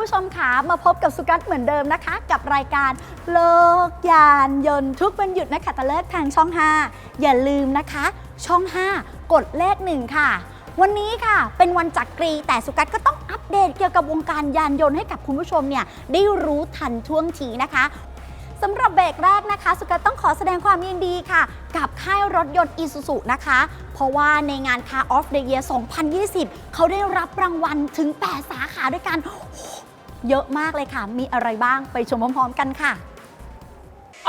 คุณผู้ชมค่ะมาพบกับสุกัสเหมือนเดิมนะคะ กับรายการโลกยานยนต์ทุกวันหยุดนะคะตะเลิกทางช่อง 5 อย่าลืมนะคะ ช่อง 5 กดเลขหนึ่งค่ะ วันนี้ค่ะ เป็นวันจักรี แต่สุกัสก็ต้องอัปเดตเกี่ยวกับวงการยานยนต์ให้กับคุณผู้ชมเนี่ยได้รู้ทันท่วงทีนะคะสำหรับเบรกแรกนะคะ สุกัสต้องขอแสดงความยินดีค่ะ กับค่ายรถยนต์อีซูซุนะคะ เพราะว่าในงาน Car of the Year 2020 เขาได้รับรางวัลถึง 8 สาขาด้วยกันโอ้ เยอะมากเลยค่ะ มีอะไรบ้างไปชมพร้อมๆกันค่ะ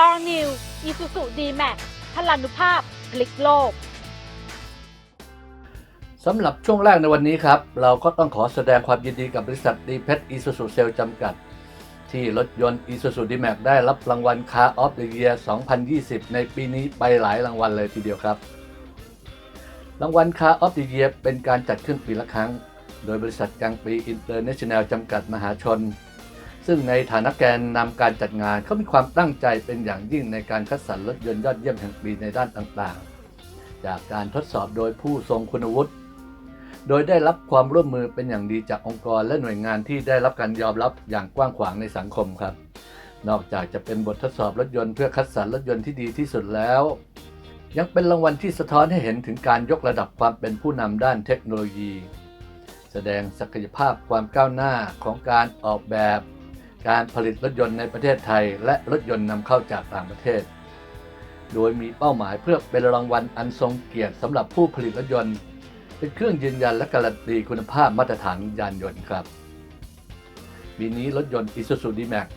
All New Isuzu D-Max พลานุภาพพลิกโลกสำหรับช่วงแรกในวันนี้ครับ เราก็ต้องขอแสดงความยินดีกับบริษัทดีเพชรอีซูซูเซลจำกัด ที่รถยนต์ Isuzu D-Max ได้รับรางวัล Car of the Year 2020 ในปีนี้ไปหลายรางวัลเลยทีเดียวครับ รางวัล Car of the Year เป็นการจัดขึ้นปีละครั้ง โดยบริษัทกลางปีอินเตอร์เนชั่นแนลจำกัดมหาชน ซึ่งในฐานะแกนนำการจัดงานเขามีความตั้งใจเป็นอย่างยิ่งในการคัดสรรรถยนต์ยอดเยี่ยมแห่งปีในด้านต่างๆ จากการทดสอบโดยผู้ทรงคุณวุฒิโดยได้รับความร่วมมือเป็นอย่างดีจากองค์กรและหน่วยงานที่ได้รับการยอมรับอย่างกว้างขวางในสังคมครับ นอกจากจะเป็นบททดสอบรถยนต์เพื่อคัดสรรรถยนต์ที่ดีที่สุดแล้ว ยังเป็นรางวัลที่สะท้อนให้เห็นถึงการยกระดับความเป็นผู้นำด้านเทคโนโลยี แสดงศักยภาพความก้าวหน้าของการออกแบบ การผลิตรถยนต์ในประเทศไทย และรถยนต์นำเข้าจากต่างประเทศ โดยมีเป้าหมายเพื่อเป็นรางวัลอันทรงเกียรติสำหรับผู้ผลิตรถยนต์ เป็นเครื่องยืนยันและการันตีคุณภาพมาตรฐานยานยนต์ครับปีนี้รถยนต์ Isuzu D-Max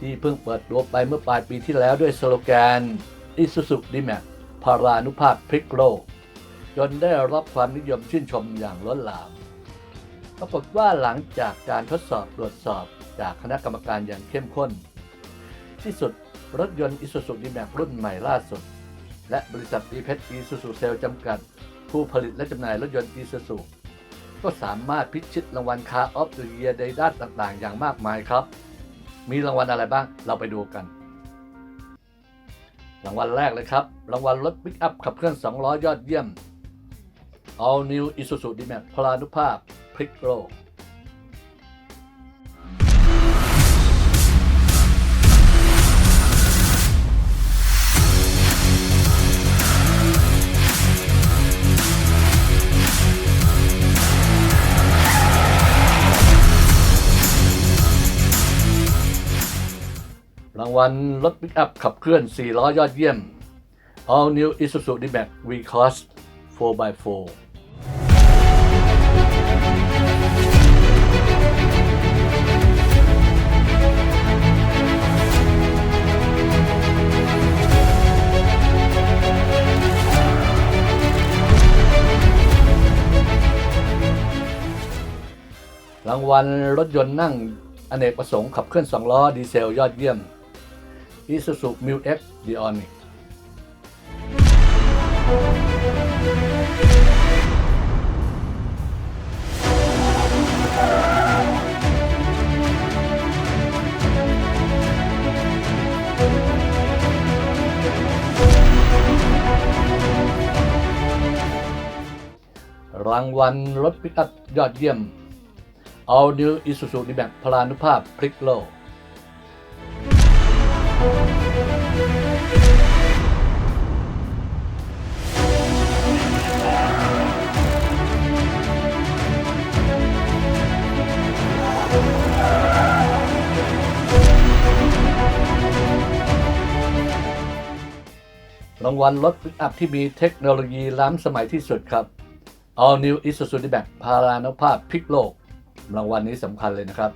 ที่เพิ่งเปิดตัวไปเมื่อปลายปีที่แล้วด้วยสโลแกน Isuzu D-Max พารานุภาพพลิกโลกจนได้รับความนิยมชื่นชมอย่างล้นหลาม ปรากฏว่าหลังจากการทดสอบตรวจสอบจากคณะกรรมการอย่างเข้มข้น ที่สุดรถยนต์ Isuzu D-Max รุ่นใหม่ล่าสุด และบริษัท e p e t Isuzu Cell จำกัด ผู้ผลิตและจำหน่ายรถยนต์ Isuzu ก็สามารถพิชิตรางวัล Car of the Year ในด้านต่างๆ อย่างมากมายครับ มีรางวัลอะไรบ้างเราไปดูกัน รางวัลแรกเลยครับ รางวัลรถปิกอัพขับเคลื่อน2ล้อยอดเยี่ยม All New Isuzu D-Max พลานุภาพ ลิกโลกรางวัลรถปิกอัพขับเคลื่อน 4 ล้อยอดเยี่ยม All New Isuzu D-Max V-Cross 4x4 รางวัลรถยนต์นั่งอเนกประสงค์ขับเคลื่อน2ล้อดีเซลยอดเยี่ยม Isuzu Mu X Dionic รางวัลรถปิกัพยอดเยี่ยม All New Isuzu D-Max พลานุภาพพลิกโลก รางวัลรถปิกอัพที่มีเทคโนโลยีล้ำสมัยที่สุดครับ All New Isuzu D-Max พารานุภาพพลิกโลก รางวัลนี้สำคัญเลยนะครับ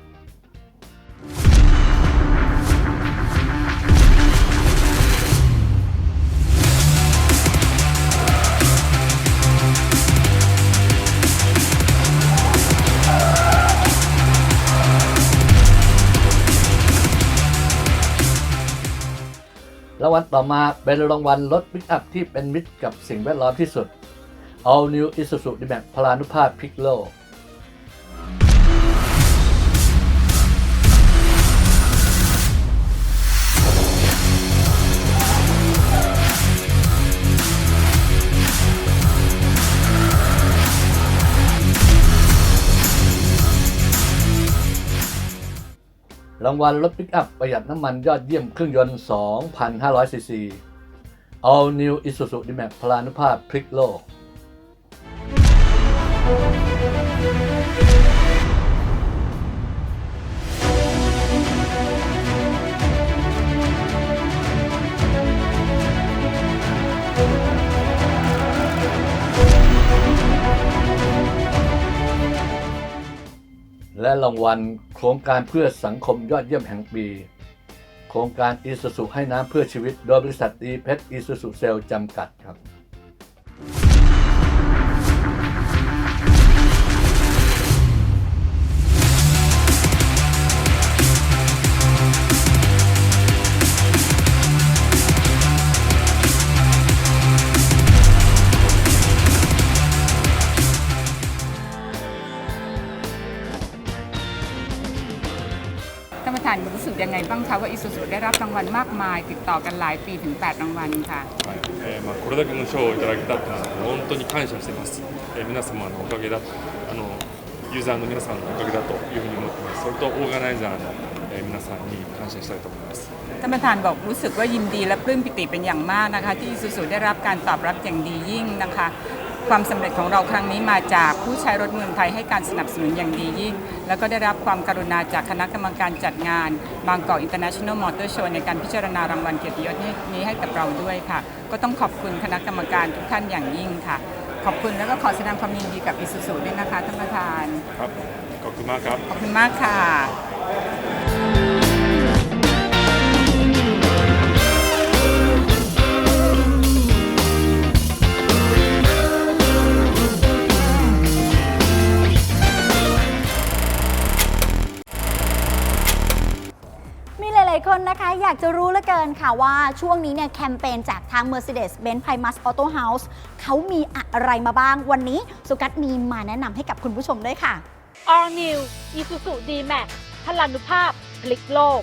รางวัลต่อมาเป็นรางวัลรถปิกอัพที่เป็นมิตรกับสิ่งแวดล้อมที่สุด All New Isuzu D-Max พลานุภาพพลิกโล รางวัลรถปิกอัพประหยัดน้ำมันยอดเยี่ยมเครื่องยนต์ 2,500 ซีซี All New Isuzu D-Max พลานุภาพพลิกโลก และรางวัลโครงการเพื่อสังคมยอดเยี่ยมแห่งปี โครงการอีสุสุให้น้ำเพื่อชีวิต โดยบริษัทดีเพชรอีสุสุเซลจำกัดครับ ประธานรู้สึกยังไงบ้างคะว่าอิสุสุได้รับรางวัลมากมาย ติดต่อกันหลายปีถึง 8 รางวัลค่ะ はいえーまあ、これだけの賞をいただけたっていうのは本当に感謝してます、えー皆様のおかげだあのユーザーの皆さんのおかげだというふうに思ってますそれとオーガナイザーの、えー皆さんに感謝したいと思います ท่านประธานบอกรู้สึกว่ายินดีและปลื้มปิติเป็นอย่างมากนะคะ ที่อิสุสุได้รับการตอบรับอย่างดียิ่งนะคะ ความสำเร็จของเราครั้งนี้มาจากผู้ใช้รถเมืองไทยให้การสนับสนุนอย่างดียิ่ง แล้วก็ได้รับความกรุณาจากคณะกรรมการจัดงาน บางกอก International Motor Show ในการพิจารณารางวัลเกียรติยศนี้ให้กับเราด้วยค่ะ ก็ต้องขอบคุณคณะกรรมการทุกท่านอย่างยิ่งค่ะ ขอบคุณแล้วก็ขอแสดงความยินดีกับอิสุสุด้วยนะคะท่านประธาน ครับ ขอบคุณมากครับ ขอบคุณมากค่ะ ๆ คนนะคะ อยากจะรู้เหลือเกินค่ะว่าช่วงนี้เนี่ยแคมเปญจากทาง Mercedes-Benz Primus Auto House เขามีอะไรมาบ้าง วันนี้สุกัสมีมาแนะนำให้กับคุณผู้ชมด้วยค่ะ All New Isuzu D-Max พลานุภาพพลิกโลก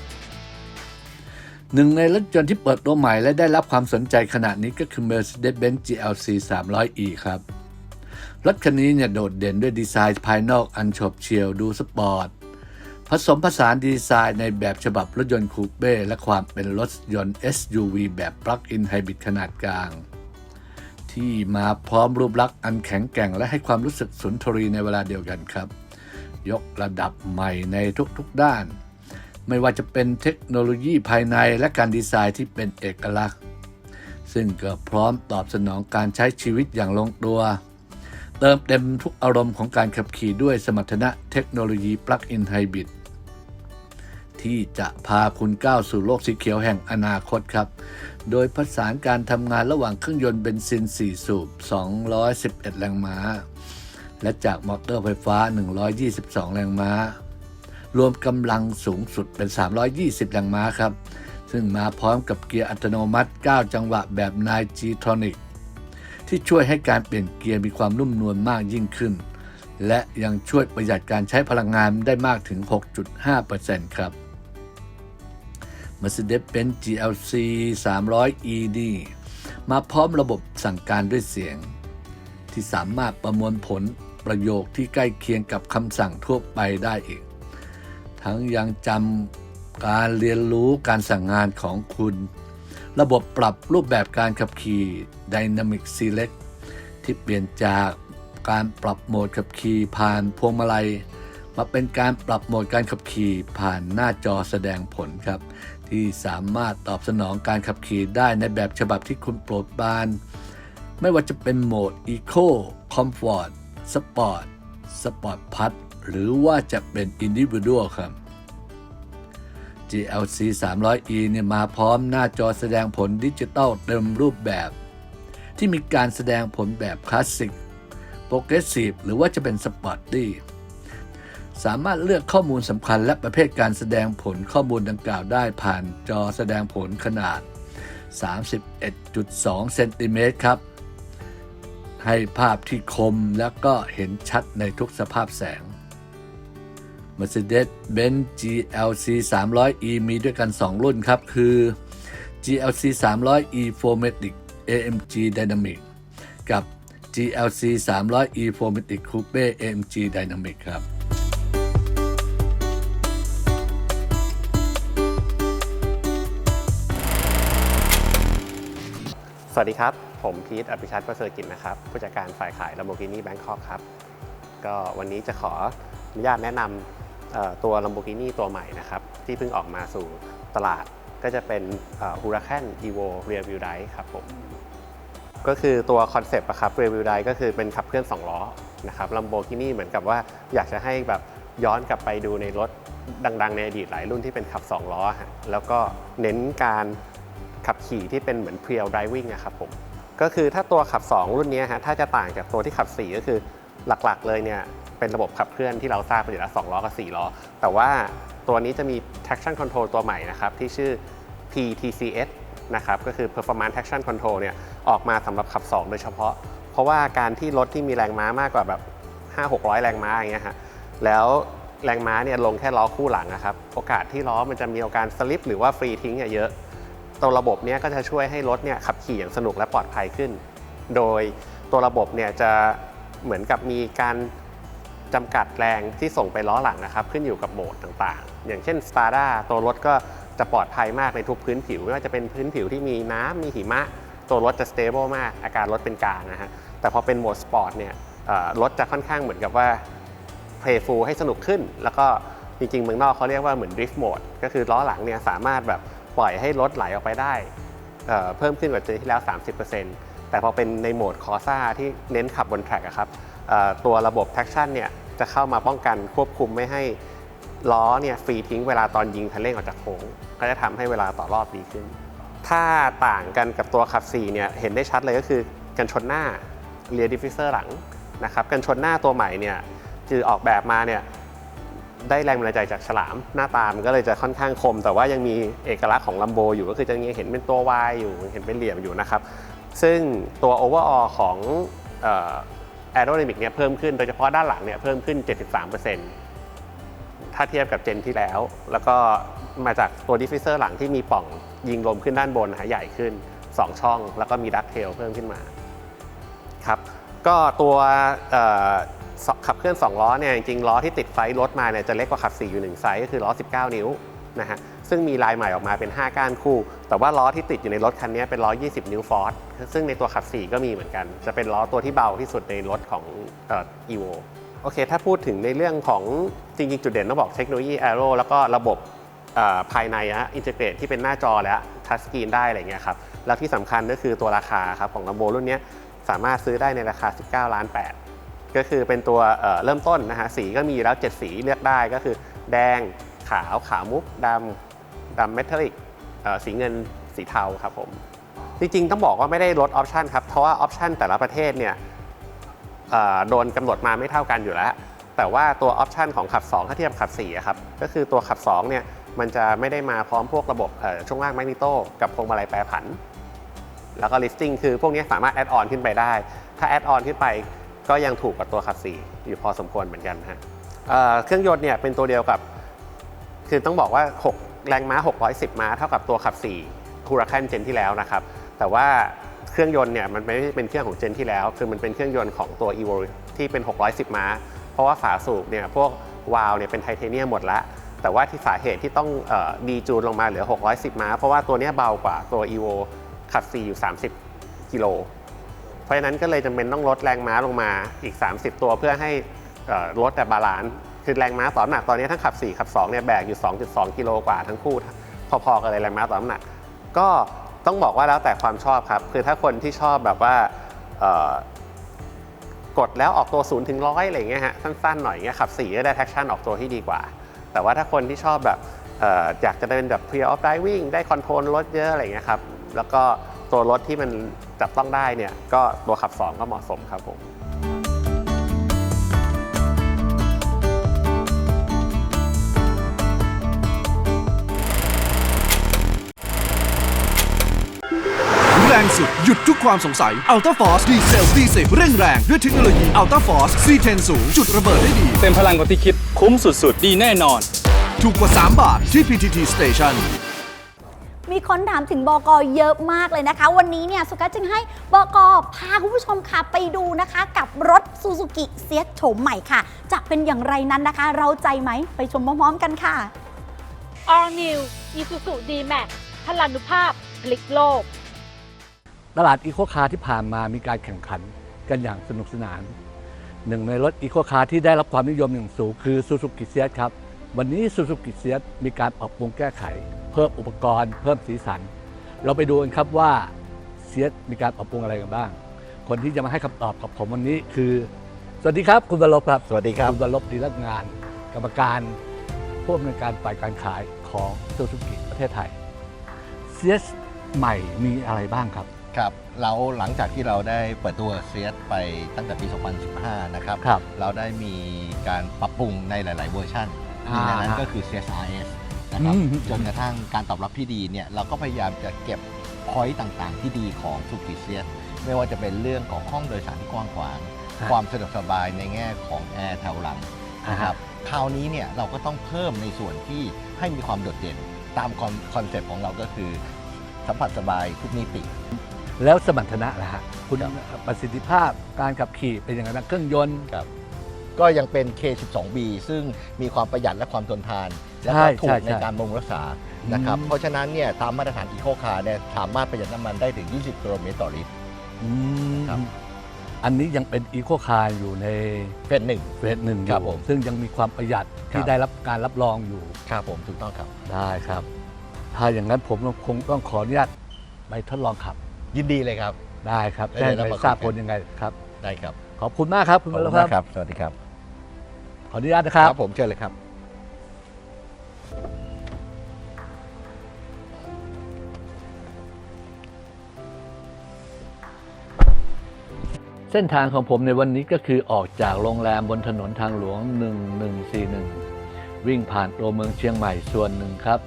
หนึ่งในรถยนต์ที่เปิดตัวใหม่และได้รับความสนใจขณะนี้ก็คือ Mercedes-Benz GLC 300e ครับ รถคันนี้เนี่ยโดดเด่นด้วยดีไซน์ภายนอกอันโฉบเฉี่ยวดูสปอร์ต ผสมผสานดีไซน์ในแบบฉบับรถยนต์คูเป้และความเป็นรถยนต์ SUV แบบ Plug-in Hybrid ขนาดกลาง ที่มาพร้อมรูปลักษณ์อันแข็งแกร่งและให้ความรู้สึกสุนทรีในเวลาเดียวกันครับ ยกระดับใหม่ในทุกๆด้าน ไม่ว่าจะเป็นเทคโนโลยีภายในและการดีไซน์ที่เป็นเอกลักษณ์ ซึ่งก็พร้อมตอบสนองการใช้ชีวิตอย่างลงตัวเติมเต็มทุกอารมณ์ของการขับขี่ด้วยสมรรถนะเทคโนโลยี Plug-in Hybrid ที่จะพาคุณก้าวสู่โลกสีเขียวแห่งอนาคตครับ โดยผสานการทำงานระหว่างเครื่องยนต์เบนซิน 4 สูบ 211 แรงม้า และจากมอเตอร์ไฟฟ้า 122 แรงม้า รวมกำลังสูงสุดเป็น 320 แรงม้าครับ ซึ่งมาพร้อมกับเกียร์อัตโนมัติ 9 จังหวะแบบ 9G Tronic ที่ช่วยให้การเปลี่ยนเกียร์มีความนุ่มนวลมากยิ่งขึ้นและยังช่วยประหยัดการใช้พลังงานได้มากถึง 6.5%ครับ Mercedes-Benz GLC 300 ED มาพร้อมระบบสั่งการด้วยเสียง ที่สามารถประมวลผลประโยคที่ใกล้เคียงกับคำสั่งทั่วไปได้อีก ทั้งยังจำการเรียนรู้การสั่งงานของคุณ ระบบปรับรูปแบบการขับขี่ Dynamic Select ที่เปลี่ยนจากการปรับโหมดขับขี่ผ่านพวงมาลัย มาเป็นการปรับโหมดการขับขี่ผ่านหน้าจอแสดงผลครับ ที่สามารถตอบสนองการขับขี่ได้ในแบบฉบับที่คุณโปรดปราน ไม่ว่าจะเป็นโหมด Eco Comfort Sport Sport Plus หรือว่าจะเป็น Individual ครับ GLC 300e เนี่ยมาพร้อมหน้าจอแสดงผลดิจิตอลเต็มรูปแบบ ที่มีการแสดงผลแบบคลาสสิก โปรเกรสซีฟหรือว่าจะเป็นสปอร์ตตี้ สามารถเลือกข้อมูลสำคัญและประเภทการแสดงผลข้อมูลดังกล่าวได้ผ่านจอแสดงผลขนาด 31.2 เซนติเมตรครับ ให้ภาพที่คมและก็เห็นชัดในทุกสภาพแสง Mercedes-Benz GLC 300e มีด้วยกัน 2 รุ่นครับ คือ GLC 300e 4matic AMG Dynamic กับ GLC 300e 4matic Coupe AMG Dynamic ครับ สวัสดีครับ ผมพีทอภิชัดประเสริฐกิจนะครับ ผู้จัดการฝ่ายขาย Lamborghini Bangkok ครับ ก็วันนี้จะขออนุญาตแนะนำตัว Lamborghini ตัวใหม่นะครับ ที่เพิ่งออกมาสู่ตลาดก็จะเป็นอ่อ Huracan Evo Rear Wheel Drive ครับผม ก็คือตัวคอนเซปต์อะครับ Rear Wheel Drive ก็คือเป็นขับเคลื่อน 2 ล้อนะครับ Lamborghini เหมือนกับว่าอยากจะให้แบบย้อนกลับไปดูในรถดัง ๆ ในอดีตหลายรุ่นที่เป็นขับ 2 ล้อฮะแล้วก็เน้นการ ขับขี่ที่เป็นเหมือน Pure Driving อะครับผมก็คือถ้าตัวขับ 2 รุ่นนี้ฮะถ้าจะต่างจากตัวที่ขับ 4 ก็คือหลักๆเลยเนี่ยเป็นระบบขับเคลื่อนที่เราทราบไปอยู่แล้ว2ล้อกับ4ล้อ แต่ว่าตัวนี้จะมี traction control ตัวใหม่นะครับที่ชื่อ PTCS นะครับก็คือ performance traction control เนี่ยออกมาสำหรับขับ 2 โดยเฉพาะ เพราะว่าการที่รถที่มีแรงม้ามากกว่าแบบ 5-600 แรงม้าอย่างเงี้ยฮะแล้วแรงม้าเนี่ยลงแค่ล้อคู่หลังนะครับโอกาสที่ล้อมันจะมีโอกาสสลิปหรือว่าฟรีทิ้งเนี่ยเยอะ ตัวระบบเนี้ยก็จะช่วยให้รถเนี่ยขับขี่อย่างสนุกและปลอดภัยขึ้น โดยตัวระบบเนี่ยจะเหมือนกับมีการจำกัดแรงที่ส่งไปล้อหลังนะครับ ขึ้นอยู่กับโหมดต่างๆ อย่างเช่น s t a r d a ตัวรถก็จะปลอดภัยมากในทุกพื้นผิว ไม่ว่าจะเป็นพื้นผิวที่มีน้ำมีหิมะ ตัวรถจะ stable มาก อาการรถเป็นกลางนะฮะ แต่พอเป็นโหมดสปอร์ตเนี่ยรถจะค่อนข้างเหมือนกับว่า playful ให้สนุกขึ้น แล้วก็จริงๆเมืองนอกเขาเรียกว่าเหมือน drift mode ก็คือล้อหลังเนี่ยสามารถแบบ ปล่อยให้รถไหลออกไปได้เเพิ่มขึ้นกว่าเจนที่แล้ว 30%แต่พอเป็นในโหมดคอซ่าที่เน้นขับบนแทร็กครับตัวระบบ traction เนี่ยจะเข้ามาป้องกันควบคุมไม่ให้ล้อเนี่ยฟรีทิ้งเวลาตอนยิงคันเร่งออกจากโค้ง ก็จะทำให้เวลาต่อรอบดีขึ้น ถ้าต่างกันกับตัวขับ4เนี่ยเห็นได้ชัดเลยก็คือกันชนหน้า rear diffuser หลังนะครับกันชนหน้าตัวใหม่เนี่ยคือออกแบบมาเนี่ย ได้แรงบันดาลใจจากฉลาม หน้าตามันก็เลยจะค่อนข้างคม แต่ว่ายังมีเอกลักษณ์ของลัมโบอยู่ก็คือจะเห็นเป็นตัว Y อยู่เห็นเป็นเหลี่ยมอยู่นะครับ ซึ่งตัว overall ของเอ่อ aerodynamic เนี่ยเพิ่มขึ้นโดยเฉพาะด้านหลังเนี่ยเพิ่มขึ้น 73%ถ้าเทียบกับเจนที่แล้ว แล้วก็มาจากตัวดิฟฟิเซอร์หลังที่มีป่องยิงลมขึ้นด้านบนนะฮะใหญ่ขึ้น 2 ช่อง แล้วก็มีดักเทลเพิ่มขึ้นมาครับก็ตัว ขับเคลื่อน 2 ล้อเนี่ยจริงๆล้อที่ติดไฟรถมาเนี่ยจะเล็กกว่าขับ4อยู่1ไซส์ก็คือล้อ 19 นิ้วนะฮะซึ่งมีลายใหม่ออกมาเป็น 5 ก้านคู่ แต่ว่าล้อที่ติดอยู่ในรถคันนี้เป็นล้อ 20 นิ้วฟอร์ดซึ่งในตัวขับ 4 ก็มีเหมือนกัน จะเป็นล้อตัวที่เบาที่สุดในรถของเอ่อ evo โอเค ถ้าพูดถึงในเรื่องของจริงๆ จุดเด่นต้องบอกเทคโนโลยี Aero แล้วก็ระบบภายในอะอินเทอร์เฟซที่เป็นหน้าจอและทัชสกรีนได้อะไรเงี้ยครับแล้วที่สำคัญก็คือตัวราคาครับของ Lambo รุ่นเนี้ยสามารถซื้อได้ในราคา 19 ล้าน8 ก็คือเป็นตัวเเริ่มต้นนะฮะสีก็มีแล้ว 7 สีเลือกได้ก็คือ แดงขาวขาวมุกดำดำเมทัลลิกสีเงินสีเทาครับผมจริงๆ ต้องบอกว่าไม่ได้ลดออปชันครับ เพราะว่าออปชันแต่ละประเทศเนี่ยโดนกำหนดมาไม่เท่ากันอยู่แล้ว แต่ว่าตัวออปชันของขับ 2 ถ้าเทียบขับ4ครับก็คือตัวขับ2เนี่ยมันจะไม่ได้มาพร้อมพวกระบบช่วงล่างแมกนิโตกับพวงมาลัยแปรผัน แล้วก็ listing คือพวกนี้สามารถแอดออนขึ้นไปได้ ถ้าแอดออนขึ้นไป ก็ยังถูกกว่าตัวขับ 4 อยู่พอสมควรเหมือนกันฮะเเครื่องยนต์เนี่ยเป็นตัวเดียวกับ คือต้องบอกว่า 6 แรงม้า 610 ม้าเท่ากับตัวขับ4ฮูราคันเจนที่แล้วนะครับ แต่ว่าเครื่องยนต์เนี่ยมันไม่ได้เป็นเครื่องของเจนที่แล้ว คือมันเป็นเครื่องยนต์ของตัว Evo ที่เป็น 610 ม้า เพราะว่าฝาสูบเนี่ยพวกวาล์วเนี่ยเป็นไทเทเนียมหมดล้วแต่ว่าที่สาเหตุที่ต้องออดีจูนลงมาเหลือ 610 ม้า เพราะว่าตัวเนี้ยเบากว่าตัว Evo ขับ4อยู่ 30 กิโล เพราะฉะนั้นก็เลยจำเป็นต้องลดแรงม้าลงมาอีก 30 ตัวเพื่อให้ลดแต่บาลานซ์คือแรงม้าต่อน้ำหนักตอนนี้ทั้งขับ 4 ขับ2เนี่ยแบกอยู่ 2.2 กิโลกว่าทั้งคู่พอๆกันเลยแรงม้าต่อน้ำหนัก ก็ต้องบอกว่าแล้วแต่ความชอบครับ คือถ้าคนที่ชอบแบบว่ากดแล้วออกตัว0ูนย์ถึงร้อยอะไรเงี้ยฮะสั้นๆหน่อยเงี้ยขับ4ก็ได้ traction ออกตัวที่ดีกว่า แต่ว่าถ้าคนที่ชอบแบบอออยากจะเป็นแบบ pure off driving ได้คอนโทรลรถเยอะอะไรเงี้ยครับแล้วก็ ตัวรถที่มันจับต้องได้เนี่ยก็ตัวขับ 2 ก็เหมาะสมครับผมแรงสุด หยุดทุกความสงสัย Ultra Force ดีเซล V10 เร่งแรง ด้วยเทคโนโลยี Ultra Force C10 สูง จุดระเบิดได้ดี เต็มพลังกว่าที่คิด คุ้มสุด ๆ ดีแน่นอน ถูกกว่า 3 บาทที่ PTT Station มีคนถามถึงบกเยอะมากเลยนะคะ วันนี้เนี่ยสุกัสจึงให้บกพาคุณผู้ชมค่ะไปดูนะคะ กับรถซูซูกิเซียโฉมใหม่ค่ะ จะเป็นอย่างไรนั้นนะคะ เราใจไหมไปชมพร้อมๆกันค่ะ All New Isuzu D-Max พลานุภาพพลิกโลก ตลาดอีโคคาร์ที่ผ่านมามีการแข่งขันกันอย่างสนุกสนาน หนึ่งในรถอีโคคาร์ที่ได้รับความนิยมอย่างสูงคือซูซูกิเซียครับ วันนี้ซูซูกิเซียมีการปรับปรุงแก้ไข เพิ่มอุปกรณ์ เพิ่มสีสัน เราไปดูกันครับว่าเซียมีการปรับปรุงอะไรกันบ้าง คนที่จะมาให้คำตอบกับผมวันนี้คือ สวัสดีครับคุณบรรลบครับ สวัสดีครับคุณบรรลบดีรักงาน กรรมการผู้อำนวยการฝ่ายการขายของซูซูกิประเทศไทยเซียใหม่มีอะไรบ้างครับครับเราหลังจากที่เราได้เปิดตัวเซียสไปตั้งแต่ปี 2015 นะครับครับเราได้มีการปรับปรุงในหลาย ๆ เวอร์ชัน หอ่านึ่งในนั้นก็คือ CSRS นะครับอืม จนกระทั่งการตอบรับที่ดีเนี่ยเราก็พยายามจะเก็บพอยต์ต่างๆ ที่ดีของสุกิเซียสไม่ว่าจะเป็นเรื่องของห้องโดยสารที่กว้างขวางความสะดวกสบายในแง่ของแอร์แถวหลัง นะครับคราวนี้เนี่ยเราก็ต้องเพิ่มในส่วนที่ให้มีความโดดเด่น ตามคอนเซปต์ของเราก็คือ สัมผัสสบายทุกมิติ แล้วสมรรถนะล่ะฮะคุณครับประสิทธิภาพการขับขี่เป็นยังไงบ้างเครื่องยนต์ครับ ก็ยังเป็น K12B ซึ่งมีความประหยัดและความทนทาน และใช่ก็ถูใช่กในใช่การบำรุงรักษานะครับอืมเพราะฉะนั้นเนี่ยตามมาตรฐานอีโคคาร์เนี่ยสามารถประหยัดน้ำมันได้ถึง 20กิโลเมตรต่อลิตรอืมครับอันนี้ยังเป็นอีโคคาร์อยู่ในเป็นหนึ่งเฟสหนึ่งอครับยู่ผมซึ่งยังมีความประหยัดคที่รับได้รับการรับรองอยู่ครับผมถูกต้องครับได้ครับ ถ้าอย่างนั้นผมคงต้องขออนุญาตไปทดลองขับ ยินดีเลยครับ ได้ครับได้แจ้งเลยไปแล้วทราบขอบผคุณลยังไงครับ ได้ครับ ขอบคุณมากครับ คุณขอบบรรคุลณบมากครับ สวัสดีครับ ขออนุญาตนะครับ ผมเชิญเลยครับ เส้นทางของผมในวันนี้ก็คือออกจากโรงแรมบนถนนทางหลวง 1141 วิ่งผ่านตัวเมืองเชียงใหม่ส่วนหนึ่งครับ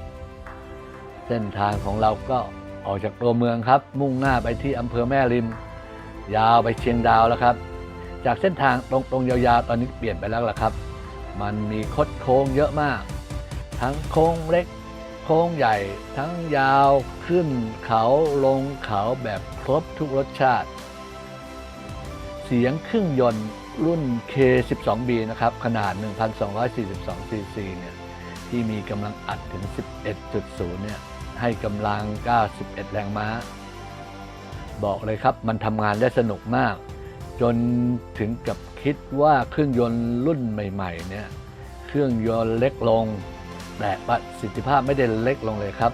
เส้นทางของเราก็ออกจากตัวเมืองครับ มุ่งหน้าไปที่อำเภอแม่ริม ยาวไปเชียงดาวแล้วครับ จากเส้นทางตรงๆยาวๆตอนนี้เปลี่ยนไปแล้วล่ะครับ มันมีคดโค้งเยอะมาก ทั้งโค้งเล็ก โค้งใหญ่ ทั้งยาวขึ้นเขาลงเขาแบบครบทุกรสชาติ เสียงเครื่องยนต์รุ่น K12B นะครับ ขนาด 1,242 ซีซีเนี่ย ที่มีกำลังอัดถึง 11.0 เนี่ย ให้กำลัง 91 แรงม้า บอกเลยครับ มันทำงานได้สนุกมาก จนถึงกับ คิดว่าเครื่องยนต์รุ่นใหม่ๆเนี่ยเครื่องยนต์เล็กลง แต่ประสิทธิภาพไม่ได้เล็กลงเลยครับ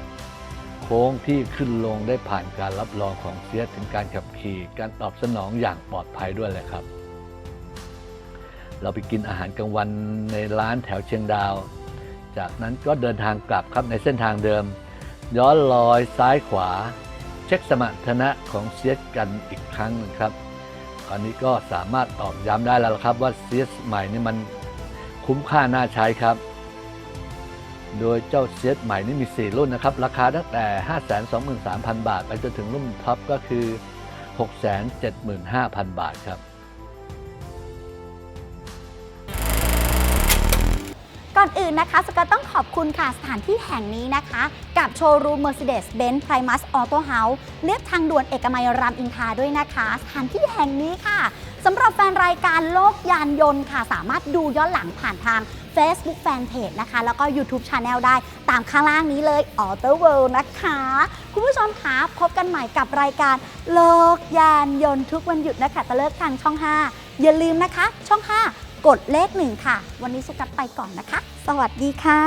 โค้งที่ขึ้นลงได้ผ่านการรับรองของเซียสถึงการขับขี่ การตอบสนองอย่างปลอดภัยด้วยแหละครับ เราไปกินอาหารกลางวันในร้านแถวเชียงดาว จากนั้นก็เดินทางกลับครับในเส้นทางเดิม ย้อนลอยซ้ายขวา เช็คสมรรถนะของเซียสกันอีกครั้งนึงครับ อันนี้ก็สามารถตอบย้ำได้แล้วครับว่าเซียสใหม่นี่มันคุ้มค่าน่าใช้ครับ โดยเจ้าเซียสใหม่นี่มี 4 รุ่นนะครับ ราคาตั้งแต่ 523,000 บาท ไปจนถึงรุ่นท็อปก็คือ 675,000 บาทครับ ก่อนอื่นนะคะ สกอตต้องขอบคุณค่ะสถานที่แห่งนี้นะคะ กับโชว์รูม Mercedes-Benz Primus Auto House เรียบทางด่วนเอกมัยรามอินทราด้วยนะคะ สถานที่แห่งนี้ค่ะสำหรับแฟนรายการโลกยานยนต์ค่ะ สามารถดูย้อนหลังผ่านทาง Facebook Fanpage นะคะ แล้วก็ YouTube Channel ได้ตามข้างล่างนี้เลย Auto World นะคะ คุณผู้ชมคะพบกันใหม่กับรายการโลกยานยนต์ทุกวันหยุดนะคะตะเลิกทางช่อง 5 อย่าลืมนะคะ ช่อง 5 กดเลขหนึ่งค่ะ วันนี้สุกัดไปก่อนนะคะ สวัสดีค่ะ